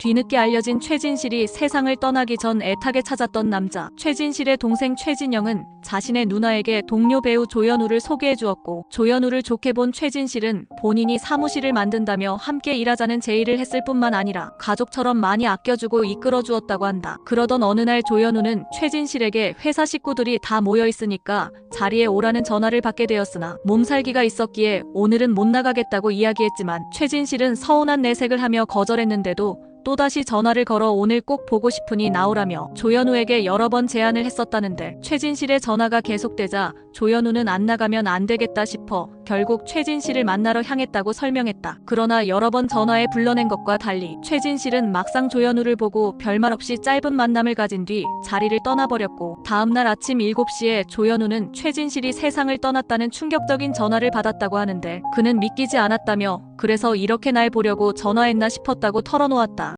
뒤늦게 알려진 최진실이 세상을 떠나기 전 애타게 찾았던 남자. 최진실의 동생 최진영은 자신의 누나에게 동료 배우 조연우를 소개해 주었고 조연우를 좋게 본 최진실은 본인이 사무실을 만든다며 함께 일하자는 제의를 했을 뿐만 아니라 가족처럼 많이 아껴주고 이끌어 주었다고 한다. 그러던 어느 날 조연우는 최진실에게 회사 식구들이 다 모여 있으니까 자리에 오라는 전화를 받게 되었으나 몸살기가 있었기에 오늘은 못 나가겠다고 이야기했지만 최진실은 서운한 내색을 하며 거절했는데도 또다시 전화를 걸어 오늘 꼭 보고 싶으니 나오라며 조연우에게 여러 번 제안을 했었다는데 최진실의 전화가 계속되자 조연우는 안 나가면 안 되겠다 싶어 결국 최진실을 만나러 향했다고 설명했다. 그러나 여러 번 전화에 불러낸 것과 달리 최진실은 막상 조연우를 보고 별말 없이 짧은 만남을 가진 뒤 자리를 떠나버렸고 다음날 아침 7시에 조연우는 최진실이 세상을 떠났다는 충격적인 전화를 받았다고 하는데 그는 믿기지 않았다며 그래서 이렇게 날 보려고 전화했나 싶었다고 털어놓았다.